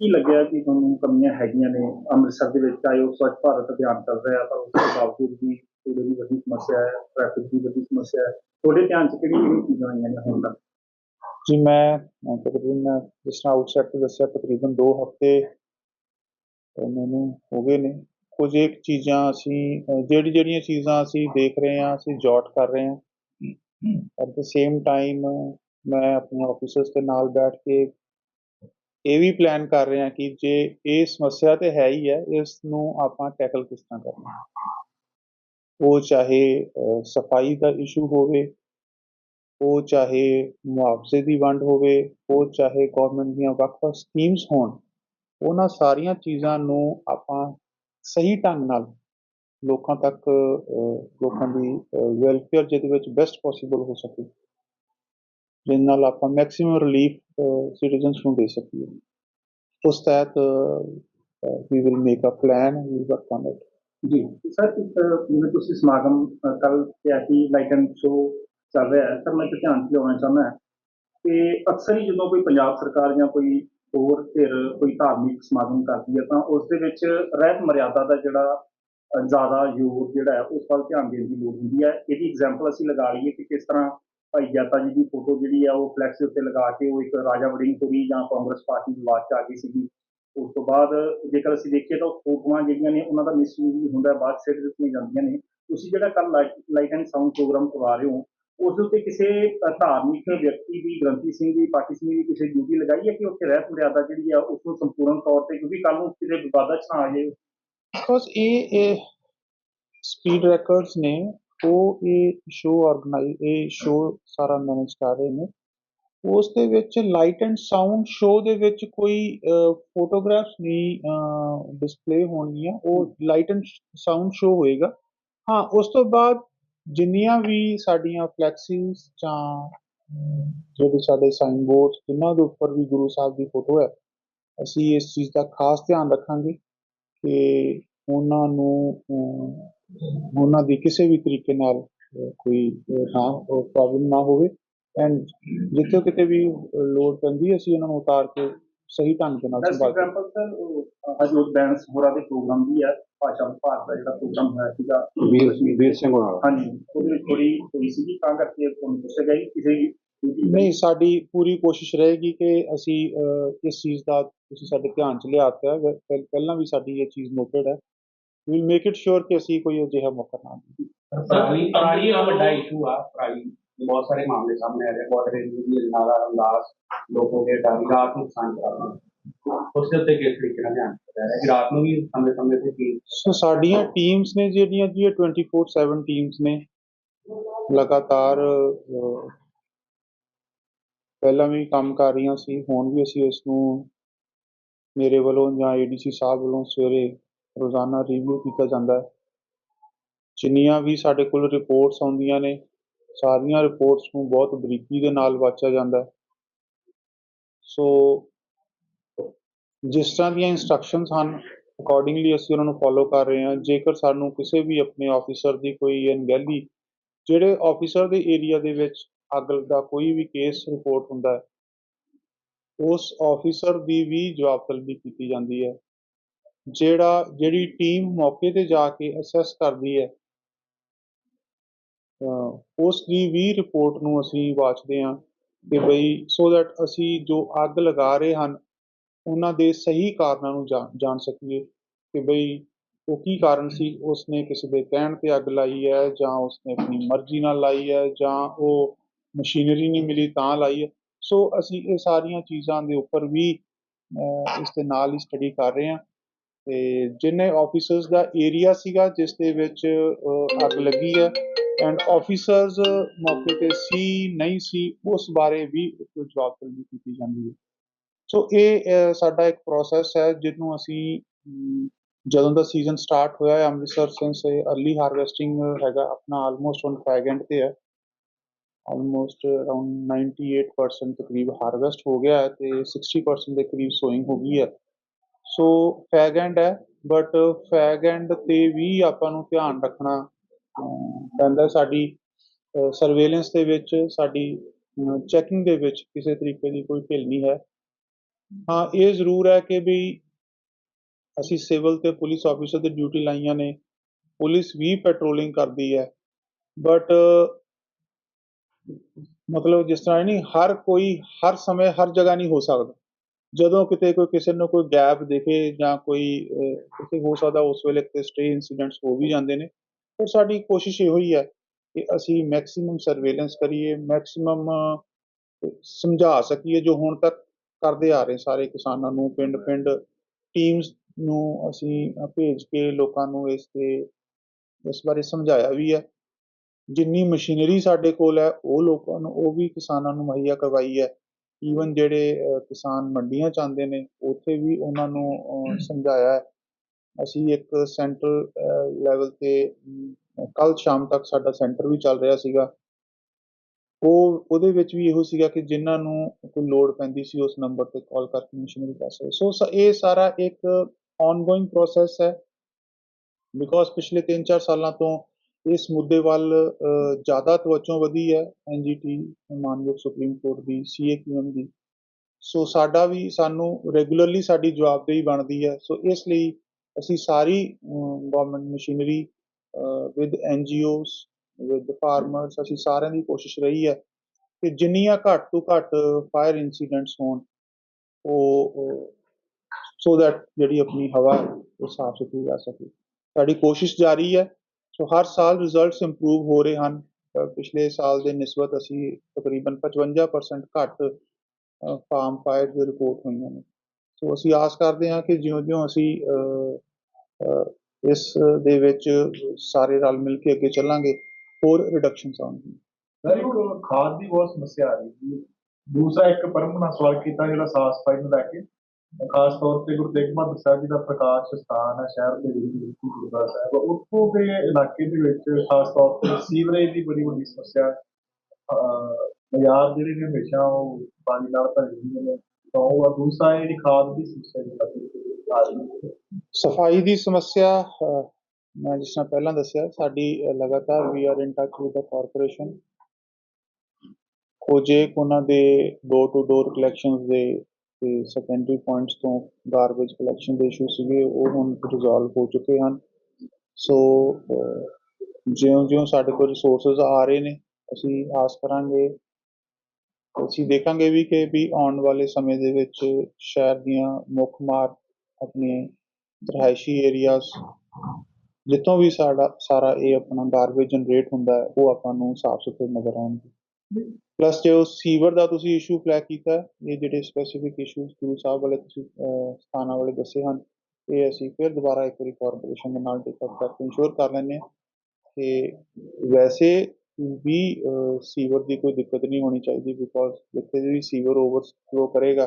ਕੀ ਲੱਗਿਆ ਕਿ ਤੁਹਾਨੂੰ ਕਮੀਆਂ ਹੈਗੀਆਂ ਨੇ? ਅੰਮ੍ਰਿਤਸਰ ਦੇ ਵਿੱਚ ਚਾਹੇ ਉਹ ਸਵੱਛ ਭਾਰਤ ਅਭਿਆਨ ਚੱਲ ਰਿਹਾ ਪਰ ਉਸ ਦੇ ਬਾਵਜੂਦ ਵੀ ਕੂੜੇ ਦੀ ਵੱਡੀ ਸਮੱਸਿਆ ਹੈ ਟ੍ਰੈਫਿਕ ਦੀ ਵੱਡੀ ਸਮੱਸਿਆ ਹੈ। ਤੁਹਾਡੇ ਧਿਆਨ 'ਚ ਕਿਹੜੀ ਕਿਹੜੀ ਚੀਜ਼ਾਂ ਆਈਆਂ ਨੇ ਹੁਣ ਤੱਕ? ਜੀ, ਮੈਂ ਤਕਰੀਬਨ ਜਿਸ ਤਰ੍ਹਾਂ ਆਊਟਸੈਟ ਤੋਂ ਦੱਸਿਆ, ਤਕਰੀਬਨ 2 ਹਫ਼ਤੇ ਮੈਨੂੰ ਹੋ ਗਏ ਨੇ। ਕੁਝ ਇੱਕ ਚੀਜ਼ਾਂ ਅਸੀਂ ਜਿਹੜੀ ਜਿਹੜੀਆਂ ਚੀਜ਼ਾਂ ਅਸੀਂ ਦੇਖ ਰਹੇ ਹਾਂ, ਅਸੀਂ ਜੋਟ ਕਰ ਰਹੇ ਹਾਂ। ਐਟ ਦ ਸੇਮ ਟਾਈਮ ਮੈਂ ਆਪਣੇ ਆਫੀਸਰਸ ਦੇ ਨਾਲ ਬੈਠ ਕੇ ਇਹ ਵੀ ਪਲਾਨ ਕਰ ਰਹੇ ਹਾਂ ਕਿ ਜੇ ਇਹ ਸਮੱਸਿਆ ਤੇ ਹੈ ਹੀ ਹੈ ਇਸ ਨੂੰ ਆਪਾਂ ਟੈਕਲ ਕਿਸ ਤਰ੍ਹਾਂ ਕਰਨਾ ਉਹ ਚਾਹੇ ਸਫ਼ਾਈ ਦਾ ਇਸ਼ੂ ਹੋਵੇ, ਉਹ ਚਾਹੇ ਮੁਆਵਜ਼ੇ ਦੀ ਵੰਡ ਹੋਵੇ, ਉਹ ਚਾਹੇ ਗਵਰਨਮੈਂਟ ਦੀਆਂ ਵੱਖ-ਵੱਖ ਸਕੀਮਸ ਹੋਣ, ਉਹਨਾਂ ਸਾਰੀਆਂ ਚੀਜ਼ਾਂ ਨੂੰ ਆਪਾਂ ਸਹੀ ਢੰਗ ਨਾਲ ਲੋਕਾਂ ਤੱਕ ਲੋਕਾਂ ਦੀ ਵੈਲਫੇਅਰ ਜਿਹਦੇ ਵਿੱਚ ਬੈਸਟ ਪੋਸੀਬਲ ਹੋ ਸਕੇ। ਜਿਹਦੇ ਨਾਲ ਆਪਾਂ ਮੈਕਸਿਮਮ ਰਿਲੀਫ ਸਿਟੀਜ਼ਨਸ ਨੂੰ ਦੇ ਸਕੀਏ। ਉਸ ਤਹਿਤ we will make a plan we work on it ਜੀ। ਸਰ ਜਿਵੇਂ ਤੁਸੀਂ ਸਮਾਗਮ ਕੱਲ ਕਿਹਾ ਕਿ ਲਾਈਟ ਐਂਡ ਸ਼ੋ ਚੱਲ ਰਿਹਾ ਹੈ ਸਰ ਮੈਂ ਇੱਕ ਧਿਆਨ 'ਚ ਲਿਆਉਣਾ ਚਾਹੁੰਦਾ ਕਿ ਅਕਸਰ ਹੀ ਜਦੋਂ ਕੋਈ ਪੰਜਾਬ ਸਰਕਾਰ ਜਾਂ ਕੋਈ ਹੋਰ ਧਿਰ ਕੋਈ ਧਾਰਮਿਕ ਸਮਾਗਮ ਕਰਦੀ ਹੈ, ਤਾਂ ਉਸ ਦੇ ਵਿੱਚ ਰਹਿਤ ਮਰਿਆਦਾ ਦਾ ਜਿਹੜਾ ਜ਼ਿਆਦਾ ਯੋਗ ਜਿਹੜਾ ਹੈ, ਉਸ ਵੱਲ ਧਿਆਨ ਦੇਣ ਦੀ ਲੋੜ ਹੁੰਦੀ ਹੈ। ਇਹਦੀ ਐਗਜ਼ਾਮਪਲ ਅਸੀਂ ਲਗਾ ਲਈਏ ਕਿ ਕਿਸ ਤਰ੍ਹਾਂ ਭਾਈ ਜਾਤਾ ਜੀ ਦੀ ਫੋਟੋ ਜਿਹੜੀ ਆ ਉਹ ਫਲੈਕਸ ਦੇ ਉੱਤੇ ਲਗਾ ਕੇ ਉਹ ਇੱਕ ਰਾਜਾ ਵੜਿੰਗ ਹੋਰੀ ਜਾਂ ਕਾਂਗਰਸ ਪਾਰਟੀ ਦੀ ਆਵਾਜ਼ 'ਚ ਆ ਗਈ ਸੀਗੀ। ਉਸ ਤੋਂ ਬਾਅਦ ਜੇਕਰ ਅਸੀਂ ਦੇਖੀਏ ਤਾਂ ਉਹ ਫੋਟੋਆਂ ਜਿਹੜੀਆਂ ਨੇ ਉਹਨਾਂ ਦਾ ਮਿਸਯੂਜ਼ ਵੀ ਹੁੰਦਾ, ਬਾਅਦ ਸਿੱਟ ਦਿੱਤੀਆਂ ਜਾਂਦੀਆਂ ਨੇ। ਤੁਸੀਂ ਜਿਹੜਾ ਕੱਲ ਲਾਈਟ ਐਂਡ ਸਾਊਂਡ ਪ੍ਰੋਗਰਾਮ ਕਰਵਾ ਰਹੇ ਹੋ, ਉਸ ਦੇ ਉੱਤੇ ਕਿਸੇ ਧਾਰਮਿਕ ਵਿਅਕਤੀ ਦੀ, ਗ੍ਰੰਥੀ ਸਿੰਘ ਦੀ, ਪਾਠੀ ਸਿੰਘ ਦੀ ਕਿਸੇ ਡਿਊਟੀ ਲਗਾਈ ਹੈ ਕਿ ਉੱਥੇ ਰਹਿਤ ਮਰਿਆਦਾ ਜਿਹੜੀ ਆ ਉਸ ਨੂੰ ਸੰਪੂਰਨ ਤੌਰ ਤੇ ਕਿਉਂਕਿ ਕੱਲ ਨੂੰ ਕਿਸੇ ਵਿਵਾਦਾਂ 'ਚ ਨਾ ਆ ਜਾਏ ਬਿਕੋਜ਼ ਇਹ ਸਪੀਡ ਰੈਕਰਡਸ ਨੇ ਉਹ ਇਹ ਸ਼ੋਅ ਆਰਗੇਨਾਈਜ਼ ਇਹ ਸ਼ੋਅ ਸਾਰਾ ਮੈਨੇਜ ਕਰ ਰਹੇ ਨੇ। ਉਸ ਦੇ ਵਿੱਚ ਲਾਈਟ ਐਂਡ ਸਾਊਂਡ ਸ਼ੋਅ ਦੇ ਵਿੱਚ ਕੋਈ ਫੋਟੋਗ੍ਰਾਫਸ ਨਹੀਂ ਡਿਸਪਲੇ ਹੋਣਗੀਆਂ। ਉਹ ਲਾਈਟ ਐਂਡ ਸਾਊਂਡ ਸ਼ੋਅ ਹੋਏਗਾ। ਹਾਂ, ਉਸ ਤੋਂ ਬਾਅਦ ਜਿੰਨੀਆਂ ਵੀ ਸਾਡੀਆਂ ਫਲੈਕਸੀਸ ਜਾਂ ਜਿਹੜੇ ਸਾਡੇ ਸਾਈਨ ਬੋਰਡ ਜਿਨ੍ਹਾਂ ਦੇ ਉੱਪਰ ਵੀ ਗੁਰੂ ਸਾਹਿਬ ਦੀ ਫੋਟੋ ਹੈ, ਅਸੀਂ ਇਸ ਚੀਜ਼ ਦਾ ਖਾਸ ਧਿਆਨ ਰੱਖਾਂਗੇ ਕਿ ਉਹਨਾਂ ਨੂੰ ਉਹਨਾਂ ਦੀ ਕਿਸੇ ਵੀ ਤਰੀਕੇ ਨਾਲ ਕੋਈ ਨਾ ਪ੍ਰੋਬਲਮ ਨਾ ਹੋਵੇ। ਐਂਡ ਜਿੱਥੇ ਕਿਤੇ ਵੀ ਲੋੜ ਪੈਂਦੀ ਅਸੀਂ ਉਹਨਾਂ ਨੂੰ ਉਤਾਰ ਕੇ ਸਹੀ ਢੰਗ ਦੇ ਨਾਲ ਦਸ ਸੰਭਾਲ ਕੇ ਐਗਜ਼ਾਮਪਲ ਸਰ ਹਜੂਰ ਬੈਂਸ ਹੋਰਾਂ ਦੇ ਪ੍ਰੋਗਰਾਮ ਵੀ ਹੈ ਭਾਸ਼ਾ ਭਾਰਤ ਦਾ ਜਿਹੜਾ ਪ੍ਰੋਗਰਾਮ ਹੋਇਆ ਸੀਗਾ। ਵੀਰ ਵੀਰ ਸਿੰਘ ਹੋਣਾ ਹਾਂਜੀ ਉਹਦੇ ਵਿੱਚ ਥੋੜੀ ਹੋਈ ਸੀਗੀ ਤਾਂ ਕਰਕੇ ਤੁਹਾਨੂੰ ਪੁੱਛਿਆ ਗਿਆ ਕਿਸੇ ਨਹੀਂ ਸਾਡੀ ਪੂਰੀ ਕੋਸ਼ਿਸ਼ ਰਹੇਗੀ ਕਿ ਅਸੀਂ ਅਹ, ਇਸ ਚੀਜ਼ ਦਾ ਤੁਸੀਂ ਸਾਡੇ ਧਿਆਨ ਚ ਲਿਆਤਾ ਵ- ਪਹਿ- ਪਹਿਲਾਂ ਵੀ ਸਾਡੀ ਇਹ ਚੀਜ਼ ਨੋਟਡ ਹੈ। ਵੀ ਮੇਕ ਇਟ ਸ਼ੋਰ ਕਿ ਅਸੀਂ ਕੋਈ ਅਜਿਹਾ ਮੌਕਾ ਨਾ ਦੇਈਏ। ਪਰਾਲੀ ਪਰਾਲੀ ਦਾ ਵੱਡਾ ਇਸ਼ੂ ਆ ਪਰਾਲੀ ਬਹੁਤ ਸਾਰੇ ਮਾਮਲੇ ਸਾਹਮਣੇ ਆ ਰਹੇ ਵਾਟਰ ਰੇਂਜ ਨਾਲਾ ਅੰਦਾਜ਼ ਲੋਕੋ ਦੇ ਡਰ ਰਾਤ ਨੂੰ ਨੁਕਸਾਨ ਕਰਾਉਂਦੇ ਉਸ ਦੇ ਉੱਤੇ ਕਿਸ ਤਰੀਕੇ ਨਾਲ ਧਿਆਨ ਦਿੱਤਾ ਹੈ ਕਿ ਰਾਤ ਨੂੰ ਵੀ ਸਮੇਂ ਸਮੇਂ ਤੇ ਕੀ ਸੋ ਸਾਡੀਆਂ ਟੀਮਸ ਨੇ ਜਿਹੜੀਆਂ ਜੀ ਇਹ 24/7 ਟੀਮਸ ਨੇ ਲਗਾਤਾਰ ਪਹਿਲਾਂ ਵੀ ਕੰਮ ਕਰ ਰਹੀਆਂ ਸੀ ਹੁਣ ਵੀ ਅਸੀਂ ਇਸ ਨੂੰ ਮੇਰੇ ਵੱਲੋਂ ਜਾਂ ਏਡੀਸੀ ਸਾਹਿਬ ਵੱਲੋਂ ਸਵੇਰੇ ਰੋਜ਼ਾਨਾ ਰਿਵਿਊ ਕੀਤਾ ਜਾਂਦਾ ਹੈ। ਜਿੰਨੀਆਂ ਵੀ ਸਾਡੇ ਕੋਲ ਰਿਪੋਰਟਸ ਆਉਂਦੀਆਂ ਨੇ, ਸਾਰੀਆਂ ਰਿਪੋਰਟਸ ਨੂੰ ਬਹੁਤ ਬਰੀਕੀ ਦੇ ਨਾਲ ਵਾਚਿਆ ਜਾਂਦਾ ਹੈ। ਸੋ ਜਿਸ ਤਰ੍ਹਾਂ ਦੀਆਂ ਇਨਸਟਰਕਸ਼ਨਸ ਹਨ ਅਕੋਰਡਿੰਗਲੀ ਅਸੀਂ ਉਹਨਾਂ ਨੂੰ ਫੋਲੋ ਕਰ ਰਹੇ ਹਾਂ। ਜੇਕਰ ਸਾਨੂੰ ਕਿਸੇ ਵੀ ਆਪਣੇ ਆਫੀਸਰ ਦੀ ਕੋਈ ਅਣਗਹਿਲੀ ਜਿਹੜੇ ਆਫੀਸਰ ਦੇ ਏਰੀਆ ਦੇ ਵਿੱਚ ਅੱਗ ਦਾ ਕੋਈ ਵੀ ਕੇਸ ਰਿਪੋਰਟ ਹੁੰਦਾ ਹੈ, ਉਸ ਆਫੀਸਰ ਦੀ ਵੀ ਜਵਾਬ ਕੀਤੀ ਜਾਂਦੀ ਹੈ। ਜਿਹੜਾ, ਜਿਹੜੀ ਟੀਮ ਮੌਕੇ ਤੇ ਜਾ ਕੇ ਅਸੈਸ ਕਰਦੀ ਹੈ ਉਸ ਦੀ ਵੀ ਰਿਪੋਰਟ ਨੂੰ ਅਸੀਂ ਵਾਚਦੇ ਹਾਂ ਕਿ ਬਈ ਸੋ ਦੈਟ ਅਸੀਂ ਜੋ ਅੱਗ ਲਗਾ ਰਹੇ ਹਨ, ਉਹਨਾਂ ਦੇ ਸਹੀ ਕਾਰਨਾਂ ਨੂੰ ਜਾਣ ਜਾਣ ਸਕੀਏ ਕਿ ਬਈ ਉਹ ਕੀ ਕਾਰਨ ਸੀ? ਉਸਨੇ ਕਿਸੇ ਦੇ ਕਹਿਣ ਤੇ ਅੱਗ ਲਾਈ ਹੈ ਜਾਂ ਉਸਨੇ ਆਪਣੀ ਮਰਜ਼ੀ ਨਾਲ ਲਾਈ ਹੈ ਜਾਂ ਉਹ ਮਸ਼ੀਨਰੀ ਨਹੀਂ ਮਿਲੀ ਤਾਂ ਲਾਈ ਹੈ? ਸੋ ਅਸੀਂ ਇਹ ਸਾਰੀਆਂ ਚੀਜ਼ਾਂ ਦੇ ਉੱਪਰ ਵੀ ਇਸ ਦੇ ਨਾਲ ਹੀ ਸਟੱਡੀ ਕਰ ਰਹੇ ਹਾਂ। ਤੇ ਜਿੰਨੇ ਆਫੀਸਰਸ ਦਾ ਏਰੀਆ ਸੀਗਾ, ਜਿਸ ਦੇ ਵਿੱਚ ਅੱਗ ਲੱਗੀ ਹੈ ਐਂਡ ਆਫੀਸਰਸ ਮੌਕੇ ਤੇ ਸੀ, ਨਹੀਂ ਸੀ, ਉਸ ਬਾਰੇ ਵੀ ਕੋਈ ਜਵਾਬ ਕੀਤੀ ਜਾਂਦੀ ਹੈ। ਸੋ ਇਹ ਸਾਡਾ ਇੱਕ ਪ੍ਰੋਸੈਸ ਹੈ, ਜਿਹਨੂੰ ਅਸੀਂ ਜਦੋਂ ਦਾ ਸੀਜ਼ਨ ਸਟਾਰਟ ਹੋਇਆ ਹੈ ਅੰਮ੍ਰਿਤਸਰ ਸਿੰਸ ਅਰਲੀ ਹਾਰਵੈਸਟਿੰਗ ਹੈਗਾ, ਆਪਣਾ ਆਲਮੋਸਟ ਔਨ ਫੈਗ ਐਂਡ ਤੇ ਹੈ। ਆਲਮੋਸਟ ਅਰਾਊਂਡ 98% ਤਕਰੀਬ ਹਾਰਵੈਸਟ ਹੋ ਗਿਆ ਹੈ ਤੇ 60% ਦੇ ਕਰੀਬ ਸੋਇੰਗ ਹੋ ਗਈ ਹੈ। ਸੋ ਫੈਗ ਐਂਡ ਹੈ ਬਟ ਫੈਗ ਐਂਡ ਤੇ ਵੀ ਆਪਾਂ ਨੂੰ ਧਿਆਨ ਰੱਖਣਾ ਪੈਂਦਾ ਸਾਡੀ ਸਰਵੇਲੈਂਸ ਦੇ ਵਿੱਚ, ਸਾਡੀ ਚੈਕਿੰਗ ਦੇ ਵਿੱਚ ਕਿਸੇ ਤਰੀਕੇ ਦੀ ਕੋਈ ਢਿੱਲ ਨਹੀਂ ਹੈ। ਹਾਂ, ਇਹ ਜ਼ਰੂਰ ਹੈ ਕਿ ਵੀ ਅਸੀਂ ਸਿਵਲ ਤੇ ਪੁਲਿਸ ਆਫੀਸਰ ਦੀ ਡਿਊਟੀ ਲਾਈਆਂ ਨੇ, ਪੁਲਿਸ ਵੀ ਪੈਟਰੋਲਿੰਗ ਕਰਦੀ ਹੈ। ਬਟ ਮਤਲਬ ਜਿਸ ਤਰ੍ਹਾਂ ਨਹੀਂ ਹਰ ਕੋਈ ਹਰ ਸਮੇਂ, ਹਰ ਜਗ੍ਹਾ ਨਹੀਂ ਹੋ ਸਕਦਾ। ਜਦੋਂ ਕਿਤੇ ਕੋਈ ਕਿਸੇ ਨੂੰ ਕੋਈ ਗੈਪ ਦਿਖੇ ਜਾਂ ਕੋਈ ਕਿਤੇ ਹੋ ਸਕਦਾ ਉਸ ਵੇਲੇ ਕਿਤੇ ਸਟੇ ਇਨਸੀਡੈਂਟਸ ਹੋ ਵੀ ਜਾਂਦੇ ਨੇ ਪਰ ਸਾਡੀ ਕੋਸ਼ਿਸ਼ ਇਹੋ ਹੀ ਹੈ ਕਿ ਅਸੀਂ ਮੈਕਸਿਮਮ ਸਰਵੇਲੈਂਸ ਕਰੀਏ ਮੈਕਸਿਮਮ ਸਮਝਾ ਸਕੀਏ ਜੋ ਹੁਣ ਤੱਕ ਕਰਦੇ ਆ ਰਹੇ ਸਾਰੇ ਕਿਸਾਨਾਂ ਨੂੰ ਪਿੰਡ ਪਿੰਡ ਟੀਮਸ ਨੂੰ ਅਸੀਂ ਭੇਜ ਕੇ ਲੋਕਾਂ ਨੂੰ ਇਸ ਤੇ ਇਸ ਬਾਰੇ ਸਮਝਾਇਆ ਵੀ ਹੈ। ਜਿੰਨੀ ਮਸ਼ੀਨਰੀ ਸਾਡੇ ਕੋਲ ਹੈ ਉਹ ਲੋਕਾਂ ਨੂੰ ਉਹ ਵੀ ਕਿਸਾਨਾਂ ਨੂੰ ਮੁਹੱਈਆ ਕਰਵਾਈ ਹੈ। ਈਵਨ ਜਿਹੜੇ ਕਿਸਾਨ ਮੰਡੀਆਂ ਚ ਆਉਂਦੇ ਨੇ, ਉੱਥੇ ਵੀ ਉਹਨਾਂ ਨੂੰ ਸਮਝਾਇਆ ਹੈ। ਅਸੀਂ ਇੱਕ ਸੈਂਟਰਲ ਲੈਵਲ ਤੇ ਕੱਲ ਸ਼ਾਮ ਤੱਕ ਸਾਡਾ ਸੈਂਟਰ ਵੀ ਚੱਲ ਰਿਹਾ ਸੀਗਾ। ਉਹ, ਉਹਦੇ ਵਿੱਚ ਵੀ ਇਹੋ ਸੀਗਾ ਕਿ ਜਿਨ੍ਹਾਂ ਨੂੰ ਕੋਈ ਲੋੜ ਪੈਂਦੀ ਸੀ, ਉਸ ਨੰਬਰ ਤੇ ਕਾਲ ਕਰਕੇ ਮਸ਼ੀਨਰੀ ਕਰ ਸਕਦੇ। ਸੋ ਸ- ਇਹ ਸਾਰਾ ਇੱਕ ਆਨਗੋਇੰਗ ਪ੍ਰੋਸੈਸ ਹੈ। ਬਿਕੋਜ਼ ਪਿਛਲੇ 3-4 ਸਾਲਾਂ ਤੋਂ ਇਸ ਮੁੱਦੇ ਵੱਲ ਜ਼ਿਆਦਾ ਤਵੱਜੋ ਵਧੀ ਹੈ ਐਨਜੀਟੀ ਮਾਨਯੋਗ ਸੁਪਰੀਮ ਕੋਰਟ ਦੀ ਸੀਏਕਯੂਐਮ ਦੀ। ਸੋ ਸਾਡਾ ਵੀ ਸਾਨੂੰ ਰੈਗੂਲਰਲੀ ਸਾਡੀ ਜਵਾਬਦੇਹੀ ਬਣਦੀ ਹੈ। ਸੋ ਇਸ ਲਈ ਅਸੀਂ ਸਾਰੀ government machinery with NGOs with farmers ਅਸੀਂ ਸਾਰਿਆਂ ਦੀ ਕੋਸ਼ਿਸ਼ ਰਹੀ ਹੈ ਕਿ ਜਿੰਨੀਆਂ ਘੱਟ ਤੋਂ ਘੱਟ ਫਾਇਰ ਇਨਸੀਡੈਂਟਸ ਹੋਣ ਉਹ ਸੋ ਦੈਟ ਜਿਹੜੀ ਆਪਣੀ ਹਵਾ ਹੈ, ਉਹ ਸਾਫ਼ ਸੁਥਰੀ ਰਹਿ ਸਕੇ। ਸਾਡੀ ਕੋਸ਼ਿਸ਼ ਜਾਰੀ ਹੈ ਸੋ ਹਰ ਸਾਲ ਰਿਜ਼ਲਟਸ ਇੰਪਰੂਵ ਹੋ ਰਹੇ ਹਨ। ਪਿਛਲੇ ਸਾਲ ਦੇ ਨਿਸਬਤ ਅਸੀਂ ਤਕਰੀਬਨ 55% ਘੱਟ ਫਾਰਮ ਫਾਇਰ ਦੀ ਰਿਪੋਰਟ ਹੋਈਆਂ ਨੇ। ਸੋ ਅਸੀਂ ਆਸ ਕਰਦੇ ਹਾਂ ਕਿ ਜਿਉਂ-ਜਿਉਂ ਅਸੀਂ ਇਸ ਦੇ ਵਿੱਚ ਸਾਰੇ ਰਲ ਮਿਲ ਕੇ ਅੱਗੇ ਚੱਲਾਂਗੇ, ਹੋਰ ਰਿਡਕਸ਼ਨਸ ਆਉਣਗੀਆਂ। ਵੈਰੀ ਗੁੱਡ ਖਾਦ ਦੀ ਬਹੁਤ ਸਮੱਸਿਆ ਆ ਰਹੀ ਸੀ ਦੂਸਰਾ ਇੱਕ ਪਰਮਨਾ ਸਵਾਲ ਕੀਤਾ ਜਿਹੜਾ ਸਾਫ਼ ਸਫ਼ਾਈ ਨੂੰ ਲੈ ਕੇ। ਖਾਸ ਤੌਰ ਤੇ ਗੁਰੂ ਤੇਗ ਬਹਾਦਰ ਸਾਹਿਬ ਜੀ ਦਾ ਪ੍ਰਕਾਸ਼ ਸਥਾਨ ਹੈ, ਸ਼ਹਿਰ ਦੇ ਵਿੱਚ ਬਿਲਕੁਲ ਗੁਰਦੁਆਰਾ ਸਾਹਿਬ। ਉੱਥੋਂ ਦੇ ਇਲਾਕੇ ਦੇ ਵਿੱਚ ਖਾਸ ਤੌਰ ਤੇ ਸੀਵਰੇਜ ਦੀ ਬੜੀ ਵੱਡੀ ਸਮੱਸਿਆ ਬਾਜ਼ਾਰ ਜਿਹੜੇ ਨੇ ਹਮੇਸ਼ਾ ਉਹ ਪਾਣੀ ਨਾਲ ਭਰੇ ਹੁੰਦੇ ਨੇ। ਤਾਂ ਉਹ ਦੂਸਰਾ ਇਹ ਖਾਦ ਦੀ ਸਮੱਸਿਆ ਜਿਹੜੀ ਸਫ਼ਾਈ ਦੀ ਸਮੱਸਿਆ ਮੈਂ ਜਿਸ ਤਰ੍ਹਾਂ ਪਹਿਲਾਂ ਦੱਸਿਆ, ਸਾਡੀ ਲਗਾਤਾਰ we are in touch with the corporation Khoje ਉਹਨਾਂ ਦੇ ਡੋਰ ਟੂ ਡੋਰ ਕਲੈਕਸ਼ਨਸ ਦੇ ਤੇ ਸੈਕੰਡਰੀ ਪੁਆਇੰਟਸ ਤੋਂ ਗਾਰਬੇਜ ਕਲੈਕਸ਼ਨ ਦੇ ਇਸ਼ੂ ਸੀਗੇ, ਉਹ ਹੁਣ ਰਿਜ਼ੋਲਵ ਹੋ ਚੁੱਕੇ ਹਨ। ਸੋ ਜਿਉਂ-ਜਿਉਂ ਸਾਡੇ ਕੋਲ ਰਿਸੋਰਸਸ ਆ ਰਹੇ ਨੇ, ਅਸੀਂ ਆਸ ਕਰਾਂਗੇ, ਅਸੀਂ ਦੇਖਾਂਗੇ ਵੀ ਕਿ ਵੀ ਆਉਣ ਵਾਲੇ ਸਮੇਂ ਦੇ ਵਿੱਚ ਸ਼ਹਿਰ ਦੀਆਂ ਮੁੱਖ ਮਾਰ ਆਪਣੇ ਰਿਹਾਇਸ਼ੀ ਏਰੀਆਜ਼ ਜਿੱਥੋਂ ਵੀ ਸਾਡਾ, ਸਾਰਾ ਇਹ ਆਪਣਾ ਗਾਰਬੇਜ ਜਨਰੇਟ ਹੁੰਦਾ ਹੈ, ਉਹ ਆਪਾਂ ਨੂੰ ਸਾਫ਼ ਸੁਥਰੇ ਨਜ਼ਰ ਆਉਣਗੇ। ਪਲੱਸ ਜੋ ਸੀਵਰ ਦਾ ਤੁਸੀਂ ਇਸ਼ੂ ਫਲੈਗ ਕੀਤਾ, ਇਹ ਜਿਹੜੇ ਸਪੈਸੀਫਿਕ ਇਸ਼ੂਜ਼ ਗੁਰੂ ਸਾਹਿਬ ਵਾਲੇ ਤੁਸੀਂ ਸਥਾਨਾਂ ਵਾਲੇ ਦੱਸੇ ਹਨ, ਇਹ ਅਸੀਂ ਫਿਰ ਦੁਬਾਰਾ ਇੱਕ ਵਾਰੀ ਕਾਰਪੋਰੇਸ਼ਨ ਦੇ ਨਾਲ ਟਿਕਟ ਕਰਕੇ ਇੰਸ਼ੋਰ ਕਰ ਲੈਂਦੇ ਹਾਂ। ਕਿ ਵੈਸੇ ਵੀ ਸੀਵਰ ਦੀ ਕੋਈ ਦਿੱਕਤ ਨਹੀਂ ਹੋਣੀ ਚਾਹੀਦੀ ਬਿਕੋਜ਼ ਜਿੱਥੇ ਵੀ ਸੀਵਰ ਓਵਰਫਲੋ ਕਰੇਗਾ,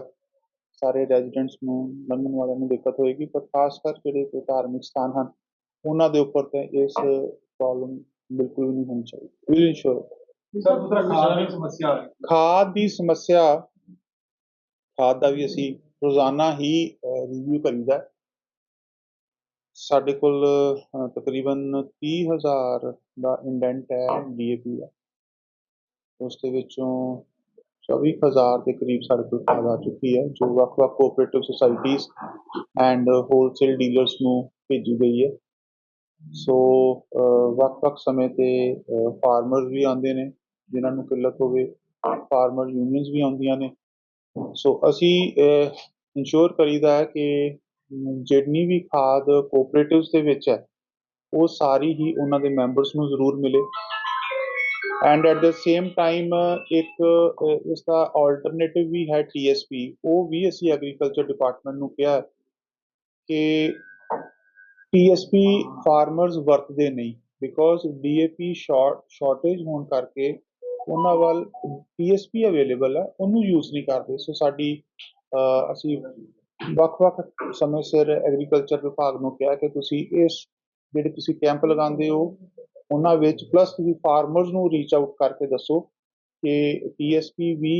ਸਾਰੇ ਰੈਜ਼ੀਡੈਂਟਸ ਨੂੰ, ਲੰਘਣ ਵਾਲਿਆਂ ਨੂੰ ਦਿੱਕਤ ਹੋਏਗੀ ਪਰ ਖਾਸ ਕਰ ਜਿਹੜੇ ਕੋਈ ਧਾਰਮਿਕ ਸਥਾਨ ਹਨ, ਉਹਨਾਂ ਦੇ ਉੱਪਰ ਤੇ ਇਸ ਪ੍ਰੋਬਲਮ ਬਿਲਕੁਲ ਵੀ ਨਹੀਂ ਹੋਣੀ ਚਾਹੀਦੀ। ਵਿਲ ਇੰਸ਼ੋਰ ਸਰ ਦੂਸਰਾ ਖਾਦ ਦੀ ਸਮੱਸਿਆ ਆ ਰਹੀ ਹੈ। ਖਾਦ ਦੀ ਸਮੱਸਿਆ ਖਾਦ ਦਾ ਵੀ ਅਸੀਂ ਰੋਜ਼ਾਨਾ ਹੀ ਰਿਵਿਊ ਕਰੀਦਾ ਸਾਡੇ ਕੋਲ ਅਹ, ਤਕਰੀਬਨ 30000 ਦਾ ਇੰਡੈਂਟ ਹੈ ਡੀਏਪੀ ਦਾ। ਉਸ ਦੇ ਵਿੱਚੋਂ 24000 ਦੇ ਕਰੀਬ ਸਾਡੇ ਕੋਲ ਖਾਦ ਆ ਚੁੱਕੀ ਹੈ ਜੋ ਵੱਖ-ਵੱਖ cooperative societies and wholesale dealers ਨੂੰ ਭੇਜੀ ਗਈ ਹੈ। ਸੋ ਵੱਖ-ਵੱਖ ਸਮੇਂ ਤੇ ਫਾਰਮਰਸ ਵੀ ਆਉਂਦੇ ਨੇ। ਜਿਨ੍ਹਾਂ ਨੂੰ ਕਿੱਲਤ ਹੋਵੇ ਫਾਰਮਰ ਯੂਨੀਅਨਸ ਵੀ ਆਉਂਦੀਆਂ ਨੇ। ਸੋ ਅਸੀਂ ਇੰਸ਼ੋਰ ਕਰੀਦਾ ਹੈ ਕਿ ਜਿੰਨੀ ਵੀ ਖਾਦ ਕੋਆਪਰੇਟਿਵਸ ਦੇ ਵਿੱਚ ਹੈ ਉਹ ਸਾਰੀ ਹੀ ਉਹਨਾਂ ਦੇ ਮੈਂਬਰਸ ਨੂੰ ਜ਼ਰੂਰ ਮਿਲੇ। And at the same time ਇੱਕ ਅਹ, ਇਸ ਦਾ ਆਲਟਰਨੇਟਿਵ ਵੀ ਹੈ ਟੀਐਸਪੀ ਉਹ ਵੀ ਅਸੀਂ ਐਗਰੀਕਲਚਰ ਡਿਪਾਰਟਮੈਂਟ ਨੂੰ ਕਿਹਾ ਹੈ ਕਿ ਟੀਐਸਪੀ ਫਾਰਮਰਸ ਵਰਤਦੇ ਨਹੀਂ ਬਿਕੋਜ਼ ਡੀਏਪੀ ਸ਼ਾਰਟ ਸ਼ਾਰਟੇਜ ਹੋਣ ਕਰਕੇ ਉਹਨਾਂ ਵੱਲ ਪੀਐਸਪੀ ਅਵੇਲੇਬਲ ਹੈ, ਉਹਨੂੰ ਯੂਜ਼ ਨਹੀਂ ਕਰਦੇ। ਸੋ ਸਾਡੀ ਅਸੀਂ ਵੱਖ-ਵੱਖ ਸਮੇਂ ਸਿਰ ਐਗਰੀਕਲਚਰ ਵਿਭਾਗ ਨੂੰ ਕਿਹਾ ਕਿ ਤੁਸੀਂ ਇਸ ਜਿਹੜੇ ਤੁਸੀਂ ਕੈਂਪ ਲਗਾਉਂਦੇ ਹੋ, ਉਹਨਾਂ ਵਿੱਚ ਪਲੱਸ ਤੁਸੀਂ ਫਾਰਮਰਸ ਨੂੰ ਰੀਚ ਆਊਟ ਕਰਕੇ ਦੱਸੋ ਕਿ ਪੀਐਸਪੀ ਵੀ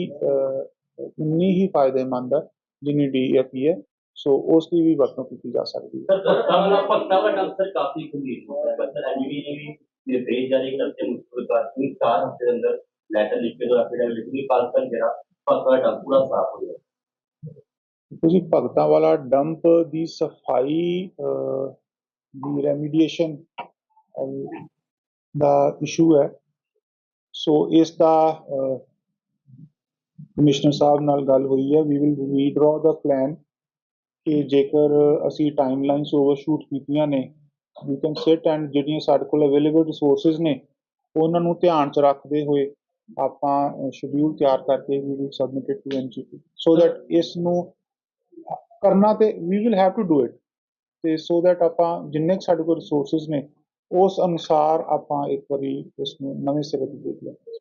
ਉਨੀ ਹੀ ਫਾਇਦੇਮੰਦ ਹੈ ਜਿੰਨੀ ਡੀਏਪੀ ਹੈ। ਸੋ ਉਸ ਦੀ ਵੀ ਵਰਤੋਂ ਕੀਤੀ ਜਾ ਸਕਦੀ ਹੈ। ਸਰ ਭਗਤਾ ਦਾ ਕਲਚਰ ਕਾਫੀ ਗੰਭੀਰ ਹੋ ਹੈ ਸਰ ਐਮਵੀ ਨੇ ਵੀ ਨਿਰਦੇਸ਼ ਜਾਰੀ ਕਰਕੇ ਮੁਸਤਫਾ ਕਾਰਨ ਅੰਦਰ चार हफ्ते के अंदर लेटर लिख के दो एफिडेविट लिख के पास कर जरा भक्ता का डांस पूरा साफ हो गया ਤੁਸੀਂ ਭਗਤਾਂ ਵਾਲਾ ਡੰਪ ਦੀ ਸਫਾਈ ਅਹ, ਦੀ ਰੈਮੀਡੀਏਸ਼ਨ ਦਾ ਇਸ਼ੂ ਹੈ ਸੋ ਇਸ ਦਾ ਕਮਿਸ਼ਨਰ ਸਾਹਿਬ ਨਾਲ ਗੱਲ ਹੋਈ ਹੈ ਵੀ ਵਿਲ ਰੀਡਰਾ ਦਾ ਪਲਾਨ ਕਿ ਜੇਕਰ ਅਸੀਂ ਟਾਈਮਲਾਈਨਸ ਓਵਰਸ਼ੂਟ ਕੀਤੀਆਂ ਨੇ ਵੀ ਕੈਨ ਸਿਟ ਐਂਡ ਜਿਹੜੀਆਂ ਸਾਡੇ ਕੋਲ ਅਵੇਲੇਬਲ ਰਿਸੋਰਸਸ ਨੇ ਉਹਨਾਂ ਨੂੰ ਧਿਆਨ ਚ ਰੱਖਦੇ ਹੋਏ ਆਪਾਂ ਸ਼ਡਿਊਲ ਤਿਆਰ ਕਰਕੇ we will submit it to NGT so that ਇਸ ਨੂੰ ਕਰਨਾ ਤੇ we will have to do it ਤੇ ਸੋ ਦੈਟ ਆਪਾਂ ਜਿੰਨੇ ਕੁ ਸਾਡੇ ਕੋਲ ਰਿਸੋਰਸਸ ਨੇ ਉਸ ਅਨੁਸਾਰ ਆਪਾਂ ਇੱਕ ਵਾਰੀ ਇਸ ਨੂੰ ਨਵੇਂ ਸਿਰੇ ਤੋਂ ਦੇਖ ਲਵਾਂਗੇ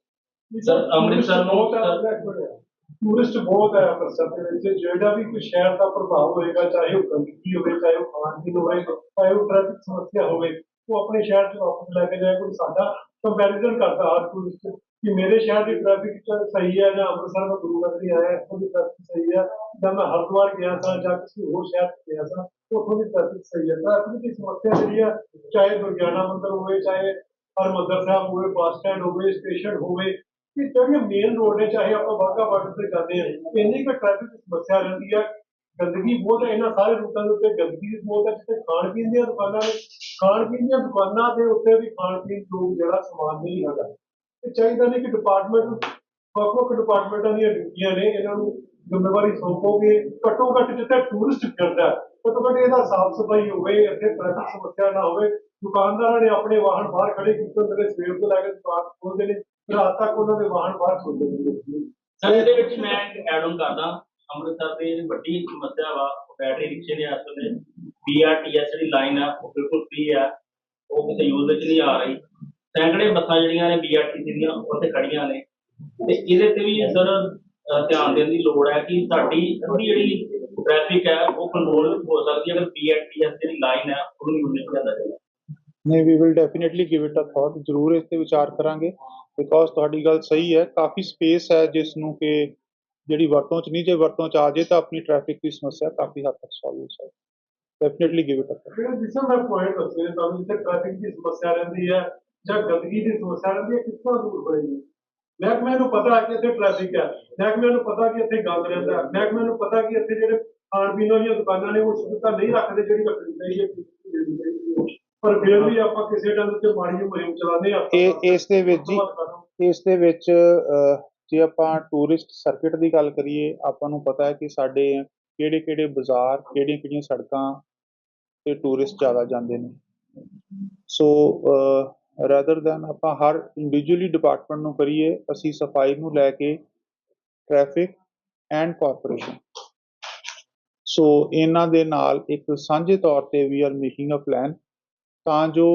Sir, ਅੰਮ੍ਰਿਤਸਰ ਨੂੰ- ਟੂਰਿਸਟ ਬਹੁਤ ਹੈ ਅੰਮ੍ਰਿਤਸਰ ਦੇ ਵਿੱਚ। ਜਿਹੜਾ ਵੀ ਕੋਈ ਸ਼ਹਿਰ ਦਾ ਪ੍ਰਭਾਵ ਹੋਏਗਾ ਚਾਹੇ ਉਹ ਗੰਦਗੀ ਹੋਵੇ ਚਾਹੇ ਉਹ ਖਾਣ ਪੀਣ ਹੋਵੇ ਚਾਹੇ ਉਹ ਟ੍ਰੈਫਿਕ ਸਮੱਸਿਆ ਹੋਵੇ ਉਹ ਆਪਣੇ ਸ਼ਹਿਰ 'ਚ ਵਾਪਸ ਲੈ ਕੇ ਜਾਏ। ਕੋਈ ਸਾਡਾ ਕੰਪੈਰੀਜ਼ਨ ਕਰਦਾ ਹਰ ਟੂਰਿਸਟ ਕਿ ਮੇਰੇ ਸ਼ਹਿਰ ਦੀ ਟ੍ਰੈਫਿਕ ਸਹੀ ਹੈ ਜਾਂ ਅੰਮ੍ਰਿਤਸਰ ਦਾ ਗੁਰੂ ਨਗਰੀ ਆਇਆ, ਇੱਥੋਂ ਦੀ ਟ੍ਰੈਫਿਕ ਸਹੀ ਹੈ ਜਾਂ ਮੈਂ ਹਰਿਦੁਆਰ ਗਿਆ ਸਾਂ, ਜਾਂ ਕਿਸੇ ਹੋਰ ਸ਼ਹਿਰ ਗਿਆ ਸਾਂ, ਉੱਥੋਂ ਦੀ ਟ੍ਰੈਫਿਕ ਸਹੀ ਹੈ ਟ੍ਰੈਫਿਕ ਦੀ ਸਮੱਸਿਆ ਜਿਹੜੀ ਹੈ ਚਾਹੇ ਦੁਰਗਿਆਨਾ ਮੰਦਿਰ ਹੋਵੇ, ਚਾਹੇ ਹਰਿਮੰਦਰ ਸਾਹਿਬ ਹੋਵੇ ਬੱਸ ਸਟੈਂਡ ਹੋਵੇ ਸਟੇਸ਼ਨ ਹੋਵੇ ਕਿ ਜਿਹੜੀਆਂ ਮੇਨ ਰੋਡ ਨੇ, ਚਾਹੇ ਆਪਾਂ ਵਾਹਗਾ ਬਾਰਡਰ ਤੇ ਜਾਂਦੇ ਹਾਂ ਇੰਨੀ ਕੁ ਟ੍ਰੈਫਿਕ ਦੀ ਸਮੱਸਿਆ ਰਹਿੰਦੀ ਹੈ ਗੰਦਗੀ ਬਹੁਤ ਹੈ ਇਹਨਾਂ ਸਾਰੇ ਰੂਟਾਂ ਦੇ ਉੱਤੇ ਗੰਦਗੀ ਬਹੁਤ ਹੈ ਜਿੱਥੇ ਖਾਣ ਪੀਣ ਦੀਆਂ ਦੁਕਾਨਾਂ ਨੇ। ਖਾਣ ਪੀਣ ਦੀਆਂ ਦੁਕਾਨਾਂ ਦੇ ਉੱਤੇ ਵੀ ਖਾਣ ਪੀਣ ਲੋਕ ਜਿਹੜਾ ਸਮਾਨ ਨਹੀਂ ਹੈਗਾ। ਇਹ ਚਾਹੀਦਾ ਨਹੀਂ ਕਿ ਡਿਪਾਰਟਮੈਂਟ ਵੱਖ ਵੱਖ ਡਿਪਾਰਟਮੈਂਟਾਂ ਦੀਆਂ ਡਿਊਟੀਆਂ ਨੇ, ਇਹਨਾਂ ਨੂੰ ਜ਼ਿੰਮੇਵਾਰੀ ਸੌਂਪੋਗੇ। ਘੱਟੋ ਘੱਟ ਜਿੱਥੇ ਟੂਰਿਸਟ ਫਿਰਦਾ, ਘੱਟੋ ਘੱਟ ਇਹਦਾ ਸਾਫ਼ ਸਫ਼ਾਈ ਹੋਵੇ, ਇੱਥੇ ਟ੍ਰੈਫਿਕ ਸਮੱਸਿਆ ਨਾ ਹੋਵੇ। ਦੁਕਾਨਦਾਰਾਂ ਨੇ ਆਪਣੇ ਵਾਹਨ ਬਾਹਰ ਖੜੇ ਕੀਤੇ ਹੁੰਦੇ ਨੇ, ਸਵੇਰ ਤੋਂ ਲੈ ਕੇ ਦੁਕਾਨ ਖੋਲ੍ਹਦੇ ਨੇ, ਰਾਤ ਤੱਕ ਉਹਨਾਂ ਦੇ ਵਾਹਨ ਬਾਹਰ ਖੋਲਦੇ ਨੇ। ਸਰ, ਇਹਦੇ ਵਿੱਚ ਮੈਂ ਐਡ ਆਨ ਕਰਦਾ, ਅੰਮ੍ਰਿਤਸਰ ਦੇ ਜਿਹੜੀ ਵੱਡੀ ਸਮੱਸਿਆ ਵਾ, ਉਹ ਬੈਟਰੀ ਰਿਕਸ਼ੇ ਦੇ ਅਸਲ ਦੇ BRTS ਜਿਹੜੀ ਲਾਈਨ ਆ, ਉਹ ਬਿਲਕੁਲ ਫ੍ਰੀ ਆ। ਉਹ ਕਿਸੇ ਯੂਜ਼ ਵਿੱਚ ਨਹੀਂ ਆ ਰਹੀ। ਸੈਂਕੜੇ ਬੱਸਾਂ ਜਿਹੜੀਆਂ ਨੇ BRTC ਦੀਆਂ ਉੱਥੇ ਖੜੀਆਂ ਨੇ। ਤੇ ਇਹਦੇ ਤੇ ਵੀ ਸਰ ਧਿਆਨ ਦੇਣ ਦੀ ਲੋੜ ਹੈ ਕਿ ਸਾਡੀ ਜਿਹੜੀ ਟ੍ਰੈਫਿਕ ਹੈ ਉਹ ਕੰਟਰੋਲ ਹੋ ਸਕਦੀ ਹੈ। ਅਗਰ BRTS ਜਿਹੜੀ ਲਾਈਨ ਹੈ ਉਹਨੂੰ ਵਿੱਚ ਲਿਆਂਦਾ ਜਾਵੇ ਨਹੀਂ we will definitely give it a thought ਜ਼ਰੂਰ ਇਸ ਤੇ ਵਿਚਾਰ ਕਰਾਂਗੇ। ਬਿਕੋਜ਼ ਤੁਹਾਡੀ ਗੱਲ ਸਹੀ ਹੈ। ਕਾਫੀ ਸਪੇਸ ਹੈ ਜਿਸ ਨੂੰ ਕਿ ਜਿਹੜੀ ਵਰਤੋਂ ਚ ਨਹੀਂ ਜੇ ਵਰਤੋਂ ਚ ਆ ਜੇ ਤਾਂ ਆਪਣੀ ਟ੍ਰੈਫਿਕ ਦੀ ਸਮੱਸਿਆ ਕਾਫੀ ਹੱਦ ਤੱਕ ਸੋਲਵ ਹੋ ਸਕਦੀ definitely give it a thought ਜਿਹੜਾ ਜਿਸਮ ਮੈਂ ਪੁਆਇੰਟ ਦੱਸੇ ਤੁਹਾਨੂੰ ਜਿੱਥੇ ਟ੍ਰੈਫਿਕ ਦੀ ਸਮੱਸਿਆ ਰਹਿੰਦੀ ਹੈ ਜਾਂ ਗੰਦਗੀ ਦੀ ਸਮੱਸਿਆ ਰਹਿੰਦੀ ਹੈ ਕਿਸ ਤਰ੍ਹਾਂ ਦੂਰ ਹੋਏਗੀ? ਮਹਿਕਮੇ ਨੂੰ ਪਤਾ ਕਿ ਇੱਥੇ ਟ੍ਰੈਫਿਕ ਹੈ। ਮਹਿਕਮੇ ਨੂੰ ਪਤਾ ਕਿ ਇੱਥੇ ਗੰਦ ਰਹਿੰਦਾ ਹੈ। ਮਹਿਕਮੇ ਨੂੰ ਪਤਾ ਕਿ ਇੱਥੇ ਜਿਹੜੇ ਖਾਣ ਪੀਣ ਵਾਲੀਆਂ ਦੁਕਾਨਾਂ ਨੇ ਉਹ ਸ਼ੁੱਧਤਾ ਨਹੀਂ ਰੱਖਦੇ ਜਿਹੜੀ ਰੱਖਣੀ ਚਾਹੀਦੀ ਹੈ ਪਰ ਫਿਰ ਵੀ ਆਪਾਂ ਕਿਸੇ ਟਾਈਮ ਉੱਤੇ ਮਾੜੀ ਮੁਹਿੰਮ ਚਲਾਉਂਦੇ ਹਾਂ ਇਹ ਇਸ ਦੇ ਵਿੱਚ ਜੀ ਇਸ ਦੇ ਵਿੱਚ ਜੇ ਆਪਾਂ ਟੂਰਿਸਟ ਸਰਕਟ ਦੀ ਗੱਲ ਕਰੀਏ ਆਪਾਂ ਨੂੰ ਪਤਾ ਹੈ ਕਿ ਸਾਡੇ ਕਿਹੜੇ ਕਿਹੜੇ ਬਾਜ਼ਾਰ ਕਿਹੜੀਆਂ ਕਿਹੜੀਆਂ ਸੜਕਾਂ ਤੇ ਟੂਰਿਸਟ ਜ਼ਿਆਦਾ ਜਾਂਦੇ ਨੇ। ਸੋ ਰਾਦਰ ਦੈਨ ਆਪਾਂ ਹਰ ਇੰਡੀਵਿਜੂਅਲੀ ਡਿਪਾਰਟਮੈਂਟ ਨੂੰ ਕਰੀਏ ਅਸੀਂ ਸਫ਼ਾਈ ਨੂੰ ਲੈ ਕੇ ਟ੍ਰੈਫਿਕ ਐਂਡ ਕਾਰਪੋਰੇਸ਼ਨ ਸੋ ਇਹਨਾਂ ਦੇ ਨਾਲ ਇੱਕ ਸਾਂਝੇ ਤੌਰ ਤੇ we are making a plan ਤਾਂ ਜੋ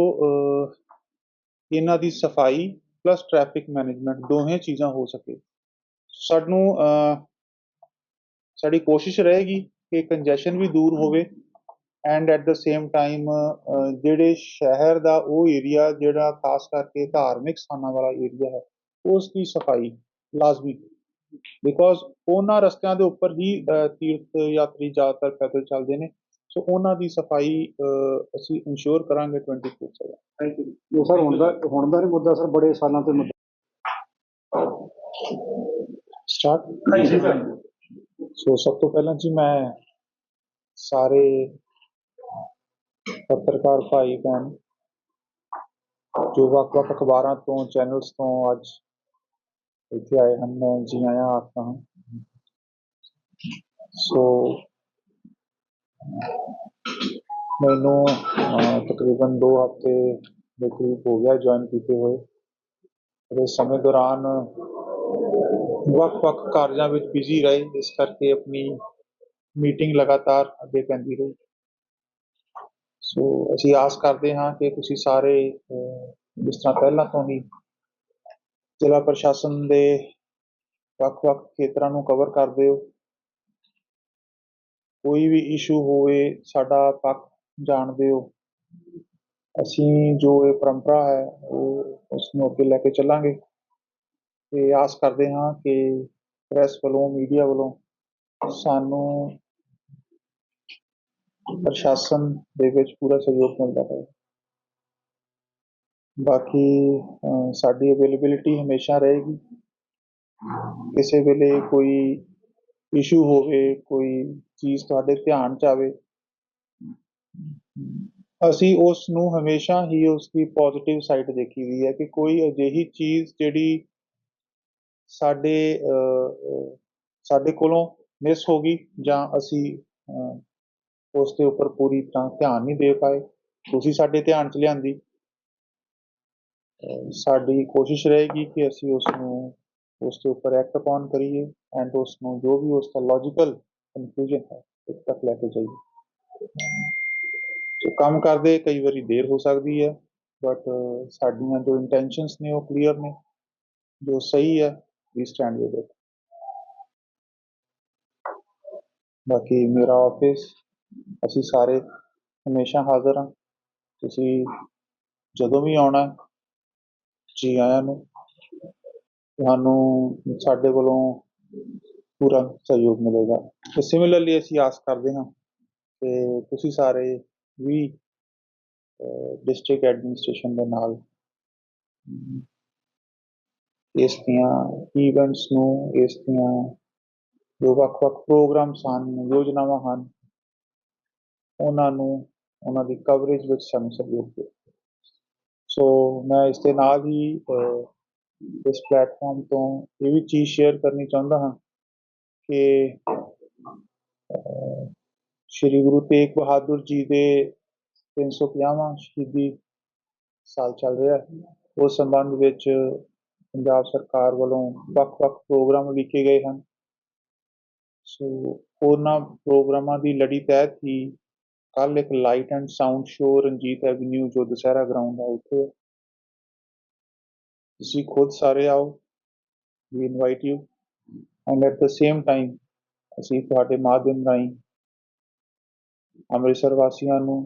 ਇਹਨਾਂ ਦੀ ਸਫ਼ਾਈ ਪਲੱਸ ਟ੍ਰੈਫਿਕ ਮੈਨੇਜਮੈਂਟ ਦੋਹੇ ਚੀਜ਼ਾਂ ਹੋ ਸਕੇ। ਸਾਨੂੰ ਅਹ, ਸਾਡੀ ਕੋਸ਼ਿਸ਼ ਰਹੇਗੀ ਕਿ ਕੰਜੈਸ਼ਨ ਵੀ ਦੂਰ ਹੋਵੇ and at the same time ਜਿਹੜੇ ਸ਼ਹਿਰ ਦਾ ਉਹ ਏਰੀਆ ਜਿਹੜਾ ਖਾਸ ਕਰਕੇ ਧਾਰਮਿਕ ਸਥਾਨਾਂ ਵਾਲਾ ਏਰੀਆ ਹੈ ਉਸ ਦੀ ਸਫ਼ਾਈ ਲਾਜ਼ਮੀ ਬਿਕੋਜ਼ ਉਹਨਾਂ ਰਸਤਿਆਂ ਦੇ ਉੱਪਰ ਹੀ ਤੀਰਥ ਯਾਤਰੀ ਜ਼ਿਆਦਾਤਰ ਪੈਦਲ ਚੱਲਦੇ ਨੇ ਸੋ ਉਹਨਾਂ ਦੀ ਸਫ਼ਾਈ ਅਸੀਂ ਇਨਸ਼ੋਰ ਕਰਾਂਗੇ 24/7 ਥੈਂਕ ਯੂ ਸਰ ਹੁਣ ਦਾ ਹੁਣ ਦਾ ਮੁੱਦਾ ਸਰ ਬੜੇ ਸਾਲਾਂ ਤੋਂ ਮੁੱਦਾ। ਸਟਾਰਟ ਸੋ ਸਭ ਤੋਂ ਪਹਿਲਾਂ ਜੀ ਮੈਂ ਸਾਰੇ ਪੱਤਰਕਾਰ ਭਾਈ ਭੈਣ, ਜੋ ਵੱਖ-ਵੱਖ ਅਖਬਾਰਾਂ ਤੋਂ ਚੈਨਲਸ ਤੋਂ ਅੱਜ ਇੱਥੇ ਆਏ ਹਨ, ਮੈਂ ਜੀ ਆਇਆਂ ਆਖਦਾ ਹਾਂ। ਸੋ, ਮੈਨੂੰ ਤਕਰੀਬਨ 2 ਹਫ਼ਤੇ ਦੇ ਕਰੀਬ ਹੋ ਗਿਆ ਜੁਆਇਨ ਕੀਤੇ ਹੋਏ। ਇਸ ਸਮੇਂ ਦੌਰਾਨ ਵੱਖ-ਵੱਖ ਕਾਰਜਾਂ ਵਿੱਚ ਬਿਜ਼ੀ ਰਹੇ, ਇਸ ਕਰਕੇ ਆਪਣੀ ਮੀਟਿੰਗ ਲਗਾਤਾਰ ਅੱਗੇ ਪੈਂਦੀ ਰਹੀ। ਸੋ ਅਸੀਂ ਆਸ ਕਰਦੇ ਹਾਂ ਕਿ ਤੁਸੀਂ ਸਾਰੇ ਜਿਸ ਤਰ੍ਹਾਂ ਪਹਿਲਾਂ ਤੋਂ ਹੀ ਜ਼ਿਲ੍ਹਾ ਪ੍ਰਸ਼ਾਸਨ ਦੇ ਵੱਖ-ਵੱਖ ਖੇਤਰਾਂ ਨੂੰ ਕਵਰ ਕਰਦੇ ਹੋ, ਕੋਈ ਵੀ ਇਸ਼ੂ ਹੋਵੇ ਸਾਡਾ ਪੱਖ ਜਾਣਦੇ ਹੋ, ਅਸੀਂ ਜੋ ਇਹ ਪਰੰਪਰਾ ਹੈ, ਉਹ ਉਸ ਨੂੰ ਅੱਗੇ ਲੈ ਕੇ ਚੱਲਾਂਗੇ। ਤੇ ਆਸ ਕਰਦੇ ਹਾਂ ਕਿ ਪ੍ਰੈਸ ਵੱਲੋਂ ਮੀਡੀਆ ਵੱਲੋਂ ਸਾਨੂੰ ਪ੍ਰਸ਼ਾਸਨ ਦੇ ਵਿੱਚ ਪੂਰਾ ਸਹਿਯੋਗ ਮਿਲਦਾ ਹੈ। ਬਾਕੀ ਅਹ, ਸਾਡੀ ਅਵੇਲੇਬਿਲਿਟੀ ਹਮੇਸ਼ਾ ਰਹੇਗੀ। ਕਿਸੇ ਵੇਲੇ ਕੋਈ ਇਸ਼ੂ ਹੋਵੇ ਕੋਈ ਚੀਜ਼ ਤੁਹਾਡੇ ਧਿਆਨ ਚ ਆਵੇ ਅਸੀਂ ਉਸ ਨੂੰ ਹਮੇਸ਼ਾ ਹੀ ਉਸ ਦੀ ਪੋਜ਼ਿਟਿਵ ਸਾਈਡ ਦੇਖੀ ਦੀ ਹੈ ਕਿ ਕੋਈ ਅਜਿਹੀ ਚੀਜ਼ ਜਿਹੜੀ ਸਾਡੇ ਅਹ, ਸਾਡੇ ਕੋਲੋਂ ਮਿਸ ਹੋ ਗਈ ਜਾਂ ਅਸੀਂ ਅਹ, ਉਸ ਦੇ ਉੱਪਰ ਪੂਰੀ ਤਰ੍ਹਾਂ ਧਿਆਨ ਨਹੀਂ ਦੇ ਪਾਏ। ਤੁਸੀਂ ਸਾਡੇ ਧਿਆਨ ਚ ਲਿਆਂਦੀ। ਸਾਡੀ ਕੋਸ਼ਿਸ਼ ਰਹੇਗੀ ਕਿ ਅਸੀਂ ਉਸ ਨੂੰ ਉਸ ਦੇ ਉੱਪਰ ਐਕਟ ਅਪਨ ਕਰੀਏ ਐਂਡ ਉਸ ਨੂੰ ਜੋ ਵੀ ਉਸ ਦਾ ਲੌਜੀਕਲ ਕਨਕਲੂਜਨ ਹੈ ਉਸ ਤੱਕ ਲੈ ਕੇ ਜਾਈਏ। ਸੋ ਕੰਮ ਕਰਦੇ ਕਈ ਵਾਰੀ ਦੇਰ ਹੋ ਸਕਦੀ ਹੈ ਬਟ ਸਾਡੀਆਂ ਜੋ ਇੰਟੈਂਸ਼ਨਸ ਨੇ ਉਹ ਕਲੀਅਰ ਨੇ। ਜੋ ਸਹੀ ਹੈ ਵੀ ਸਟੈਂਡ ਵਿਦ ਇਟ ਬਾਕੀ ਮੇਰਾ ਆਫਿਸ ਅਸੀਂ ਸਾਰੇ ਹਮੇਸ਼ਾ ਹਾਜ਼ਰ ਹਾਂ। ਤੁਸੀਂ ਜਦੋਂ ਵੀ ਆਉਣਾ ਜੀ ਆਇਆਂ ਨੂੰ। ਤੁਹਾਨੂੰ ਸਾਡੇ ਵੱਲੋਂ ਪੂਰਾ ਸਹਿਯੋਗ ਮਿਲੇਗਾ। ਤੇ ਸਿਮਿਲਰਲੀ ਅਸੀਂ ਆਸ ਕਰਦੇ ਹਾਂ ਕਿ ਤੁਸੀਂ ਸਾਰੇ ਵੀ ਡਿਸਟ੍ਰਿਕਟ ਐਡਮਿਨਿਸਟ੍ਰੇਸ਼ਨ ਦੇ ਨਾਲ ਇਸ ਦੀਆਂ ਇਵੈਂਟਸ ਨੂੰ, ਇਸ ਦੀਆਂ ਜੋ ਵੱਖ-ਵੱਖ ਪ੍ਰੋਗਰਾਮਸ ਹਨ, ਯੋਜਨਾਵਾਂ ਹਨ ਉਹਨਾਂ ਨੂੰ, ਉਹਨਾਂ ਦੀ ਕਵਰੇਜ ਵਿੱਚ ਸਾਨੂੰ ਸਹਿਯੋਗ ਦਿਓ ਸੋ ਮੈਂ ਇਸ ਦੇ ਨਾਲ ਹੀ ਇਸ ਪਲੇਟਫਾਰਮ ਤੋਂ ਇਹ ਵੀ ਚੀਜ਼ ਸ਼ੇਅਰ ਕਰਨੀ ਚਾਹੁੰਦਾ ਹਾਂ ਕਿ ਸ਼੍ਰੀ ਗੁਰੂ ਤੇਗ ਬਹਾਦਰ ਜੀ ਦੇ 350ਵਾਂ ਸ਼ਹੀਦੀ ਸਾਲ ਚੱਲ ਰਿਹਾ ਹੈ। ਉਸ ਸੰਬੰਧ ਵਿੱਚ ਪੰਜਾਬ ਸਰਕਾਰ ਵੱਲੋਂ ਵੱਖ-ਵੱਖ ਪ੍ਰੋਗਰਾਮ ਲਿਖੇ ਗਏ ਹਨ। ਸੋ ਉਹਨਾਂ ਪ੍ਰੋਗਰਾਮਾਂ ਦੀ ਲੜੀ ਤਹਿਤ ਹੀ ਕੱਲ ਇੱਕ light and sound show Ranjit Avenue ਜੋ ਦੁਸਹਿਰਾ ਗਰਾਊਂਡ ਹੈ, ਉੱਥੇ ਹੈ। ਤੁਸੀਂ ਖੁਦ ਸਾਰੇ ਆਓ we invite you and at the same time ਅਸੀਂ ਤੁਹਾਡੇ ਮਾਧਿਅਮ ਰਾਹੀਂ ਅੰਮ੍ਰਿਤਸਰ ਵਾਸੀਆਂ ਨੂੰ,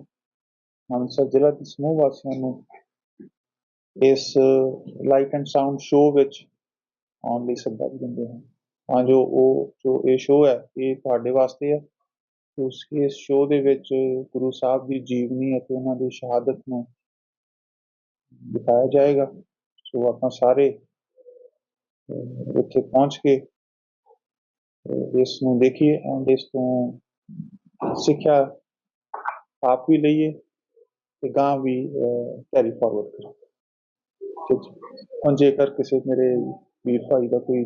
ਅੰਮ੍ਰਿਤਸਰ ਜ਼ਿਲ੍ਹਾ ਦੇ ਸਮੂਹ ਵਾਸੀਆਂ ਨੂੰ ਇਸ ਲਾਈਟ ਐਂਡ ਸਾਊਂਡ ਸ਼ੋਅ ਵਿੱਚ ਆਉਣ ਲਈ ਸੱਦਾ ਵੀ ਦਿੰਦੇ ਹਾਂ ਤਾਂ ਜੋ ਉਹ, ਜੋ ਇਹ ਸ਼ੋਅ ਹੈ, ਇਹ ਤੁਹਾਡੇ ਵਾਸਤੇ ਹੈ ਉਸ ਇਸ ਸ਼ੋਅ ਦੇ ਵਿੱਚ ਗੁਰੂ ਸਾਹਿਬ ਦੀ ਜੀਵਨੀ ਅਤੇ ਉਹਨਾਂ ਦੀ ਸ਼ਹਾਦਤ ਨੂੰ ਦਿਖਾਇਆ ਜਾਏਗਾ। ਸੋ ਆਪਾਂ ਸਾਰੇ ਉੱਥੇ ਪਹੁੰਚ ਕੇ ਅਹ, ਇਸ ਨੂੰ ਦੇਖੀਏ ਐਂਡ ਇਸ ਤੋਂ ਸਿੱਖਿਆ ਆਪ ਵੀ ਲਈਏ ਤੇ ਗਾਂ ਵੀ ਕੈਰੀ ਫਾਰਵਰਡ ਕਰੀਏ। ਹੁਣ ਜੇਕਰ ਕਿਸੇ ਮੇਰੇ ਵੀਰ ਭਾਈ ਦਾ ਕੋਈ